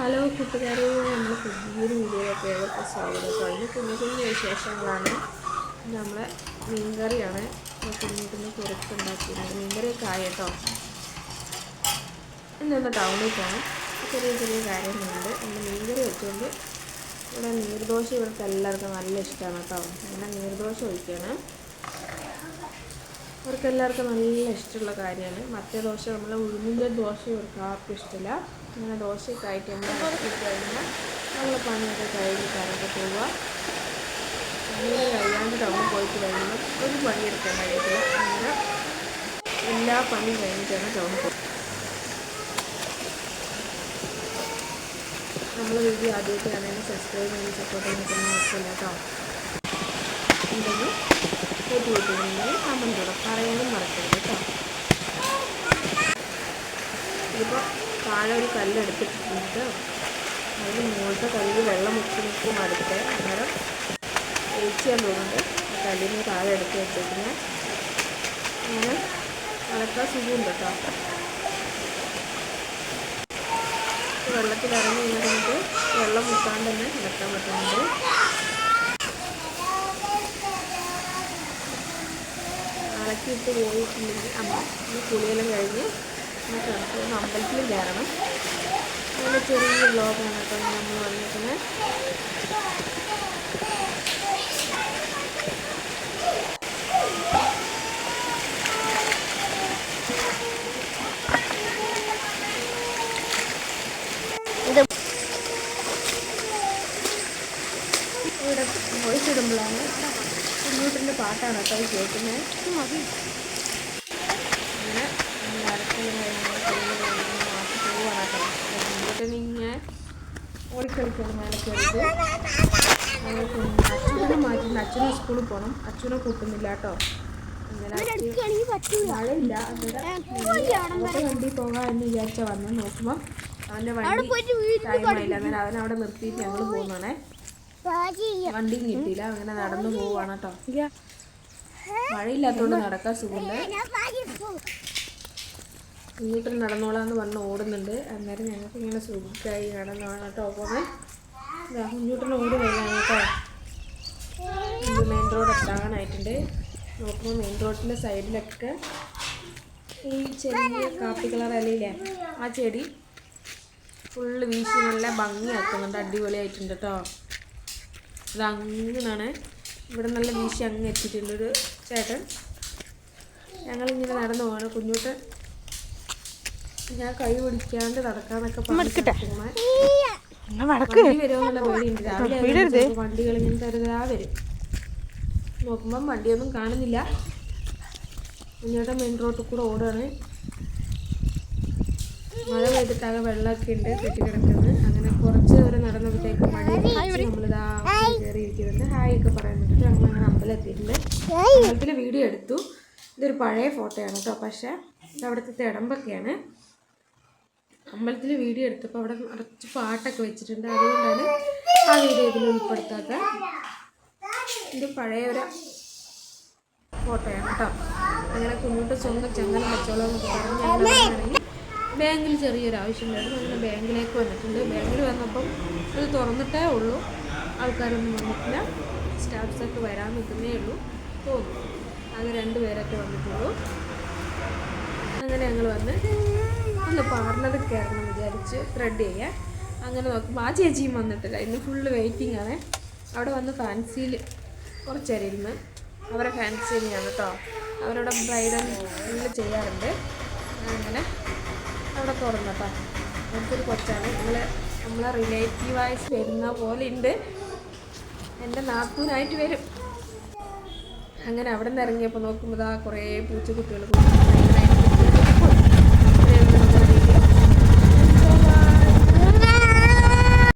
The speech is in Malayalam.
ഹലോ കൂട്ടുകാരെ നമ്മൾ പുതിയൊരു വീഡിയോയിലേക്ക് ഏവർക്കും സ്വാഗതം. കഴിഞ്ഞ കുഞ്ഞു കുഞ്ഞു വിശേഷങ്ങളാണ്. നമ്മളെ മീൻകറിയാണ് കുഞ്ഞു കുറച്ചുണ്ടാക്കിയിരുന്നത് മീൻകറിയൊക്കെ ആയിട്ടോ ഇന്നൊന്ന് ടൗണിൽ പോകണം ചെറിയ ചെറിയ കാര്യങ്ങളുണ്ട്. നമ്മൾ മീൻകറി വെച്ചുകൊണ്ട് ഇവിടെ നീർദോശ ഇവിടുത്തെ എല്ലാവർക്കും നല്ല ഇഷ്ടമാണ് കേട്ടോ. അങ്ങനെ നീർദോശ ഒഴിക്കുകയാണ് അവർക്ക് എല്ലാവർക്കും നല്ല ഇഷ്ടമുള്ള കാര്യമാണ്. മറ്റേ ദോശ നമ്മൾ ഉഴുന്നിന്റെ ദോശ ഇവർക്ക് ആർക്കും ഇഷ്ടമില്ല. അങ്ങനെ ദോശയൊക്കെ ആയിട്ട് നമ്മൾ കഴിഞ്ഞാൽ നമ്മൾ പണിയൊക്കെ കഴിഞ്ഞിട്ടാണൊക്കെ പോവുക അങ്ങനെ കഴിയാണ്ട് ടൗണിൽ പോയിട്ട് കഴിയുമ്പോൾ ഒരു പണിയെടുക്കാൻ കഴിയത്തില്ല. അങ്ങനെ എല്ലാ പണിയും കഴിഞ്ഞിട്ടാണ് ടൗണിൽ പോകുന്നത് നമ്മൾ വീഡിയോ ആണെങ്കിൽ സബ്സ്ക്രൈബ് ചെയ്ത് സപ്പോർട്ട് ചെയ്യുന്ന കേട്ടോ. കൂട്ടി കൂട്ടുകയാണെങ്കിൽ കമന്റ് ഇടും പറയാനും മറക്കരുത് കേട്ടോ. ഇപ്പോൾ താഴെ ഒരു കല്ല് എടുത്തിട്ടുണ്ട് അതിന് മുകളിലത്തെ കല്ലിൽ വെള്ളം മുക്കി മുക്കും അടുത്ത്. അന്നേരം ഏച്ചിയാൻ തോന്നുന്നുണ്ട് കല്ലിന് താഴെ എടുത്ത് വെച്ചേക്കുന്നത് അങ്ങനെ അതൊക്കെ സുഖമുണ്ട് കേട്ടോ. വെള്ളത്തിൽ ഇറങ്ങി കഴിഞ്ഞാൽ വെള്ളം മുക്കാണ്ട് തന്നെ നടക്കാൻ പറ്റുന്നുണ്ട്. ഇളക്കിയിട്ട് പോയിട്ടുണ്ടെങ്കിൽ ഈ കുളിയെല്ലാം കഴിഞ്ഞ് നമുക്ക് ഒന്ന് അമ്പലത്തിലും കയറണം. അങ്ങനെ ചെറിയ ബ്ലോഗാണ് കേട്ടോ നമ്മൾ വന്നിരിക്കുന്നത്. ഇവിടെ വോയിസ് ഇടുമ്പോഴാണ്. കുഞ്ഞൂട്ടിന്റെ പാട്ടാണ് കേട്ടോ അത് കേൾക്കുന്നത് അങ്ങനെ അരക്കിങ്ങനെ മാറ്റി പോവാണ് കുഞ്ഞൂട്ടിനിങ്ങനെ ഓടിക്കളിക്കണം അങ്ങനെ അച്ഛനെ മാറ്റുന്നുണ്ട് അച്ഛനും സ്കൂളിൽ പോകണം. അച്ഛനെ കൂട്ടുന്നില്ല കേട്ടോ. അങ്ങനെ മഴയില്ല. വണ്ടി പോകാൻ എന്ന് വിചാരിച്ച വന്ന്. നോക്കുമ്പോൾ അവന്റെ വണ്ടി ടൈമായില്ല അന്നേരം അവിടെ നിർത്തിയിട്ട് ഞങ്ങൾ പോകുന്നതാണേ. വണ്ടിയും കിട്ടിയില്ല. അങ്ങനെ നടന്നു പോവാണ് കേട്ടോ. മഴയില്ലാത്തോണ്ട് നടക്കാൻ സുഖമുണ്ട് വീട്ടിൽ നടന്നോളാന്ന് പറഞ്ഞ് ഓടുന്നുണ്ട്. അന്നേരം ഞങ്ങൾക്ക് ഇങ്ങനെ സുഖമായി നടന്നാണ് കേട്ടോ. പോകുന്നത് കുഞ്ഞൂട്ടിന് ഓടി വരികയാണ് കേട്ടോ. ഇത് മെയിൻ റോഡ് എത്താനായിട്ടുണ്ട്. നോക്കുമ്പോൾ മെയിൻ റോഡിന്റെ സൈഡിലൊക്കെ ഈ ചെറിയ കാപ്പി കളർ അലയില്ലേ? ആ ചെടി ഫുള്ള് വീശി നല്ല ഭംഗിയാക്കുന്നുണ്ട്. അടിപൊളിയായിട്ടുണ്ട് കേട്ടോ. ഇത് അങ്ങനാണ് ഇവിടെ നല്ല വീശി അങ്ങ് എത്തിയിട്ടുണ്ട് ഒരു ചേട്ടൻ. ഞങ്ങളിങ്ങനെ നടന്നു പോവാണ്. കുഞ്ഞൂട്ട് ഞാൻ കൈ പിടിക്കാണ്ട് നടക്കാന്നൊക്കെ പറഞ്ഞു വണ്ടി വരുമെന്നുള്ള പേടിയുണ്ട് രാവിലെ വണ്ടികൾ ഇങ്ങനെ തരുതാ വരും. നോക്കുമ്പം വണ്ടിയൊന്നും കാണുന്നില്ല. കുഞ്ഞോട്ട് മെയിൻ റോഡിൽ കൂടെ ഓടുകയാണ് മഴ പെയ്തിട്ടാകെ വെള്ളമൊക്കെ ഉണ്ട്. കെട്ടിക്കിടക്കുന്നത് അങ്ങനെ കുറച്ച് കയറിയിരിക്കുന്നുണ്ട് പറയാൻ വേണ്ടിയിട്ട് പറയുന്നുണ്ട് ഞങ്ങൾ അങ്ങനെ അമ്പലം എത്തിയിട്ടുണ്ട് അമ്പലത്തിലെ വീഡിയോ എടുത്തു. ഇതൊരു പഴയ ഫോട്ടോയാണ് കേട്ടോ. പക്ഷേ ഇത് അവിടുത്തെ തിടമ്പൊക്കെയാണ്. അമ്പലത്തിൽ വീഡിയോ എടുത്തപ്പോൾ അവിടെ കുറച്ച് പാട്ടൊക്കെ വെച്ചിട്ടുണ്ട്. അതുകൊണ്ടാണ് ആ വീഡിയോ ഇതിൽ ഉൾപ്പെടുത്താത്ത ഇത് പഴയ ഒരു ഫോട്ടോയാണ് കേട്ടോ. അങ്ങനെ കുഞ്ഞോട്ട് സ്വന്തം ചങ്ങല വെച്ചോളാം എന്നൊക്കെ പറഞ്ഞ് ഞങ്ങളാണെങ്കിൽ ബാങ്കിൽ ചെറിയൊരു ആവശ്യമുണ്ടായിരുന്നു. അങ്ങനെ ബാങ്കിലേക്ക് വന്നിട്ടുണ്ട്. ബാങ്കിൽ വന്നപ്പം അത് തുറന്നിട്ടേ ഉള്ളൂ. ആൾക്കാരൊന്നും വന്നിട്ടില്ല. സ്റ്റാഫ്സൊക്കെ വരാൻ നിൽക്കുന്നേ ഉള്ളൂ. തോന്നുന്നു അങ്ങനെ രണ്ട് പേരൊക്കെ വന്നിട്ടുള്ളൂ. അങ്ങനെ ഞങ്ങൾ വന്ന് ഒന്ന് പാർലറിൽ കയറണം വിചാരിച്ച് ത്രെഡ് ചെയ്യാൻ. അങ്ങനെ നോക്കുമ്പോൾ ആ ചേച്ചിയും വന്നിട്ടില്ല. ഇന്ന് ഫുള്ള് വെയിറ്റിംഗ് ആണ്. അവിടെ വന്ന് ഫാൻസിയിൽ കുറച്ച് നേരം അവരെ ഫാൻസി തന്നെയാണ് കേട്ടോ. അവരവിടെ ബ്രൈഡൽ ചെയ്യാറുണ്ട്. അങ്ങനെ അവിടെ തുറന്നട്ടോ നമുക്കൊരു കൊച്ചാണ്. നമ്മൾ നമ്മളെ റിലേറ്റീവായി വരുന്ന പോലെ ഉണ്ട്. എന്റെ നാത്തൂനായിട്ട് വരും. അങ്ങനെ അവിടെ നിന്ന് ഇറങ്ങിയപ്പോൾ നോക്കുമ്പോൾ ആ കുറേ പൂച്ചക്കുട്ടികൾ ഭയങ്കരമായിട്ട്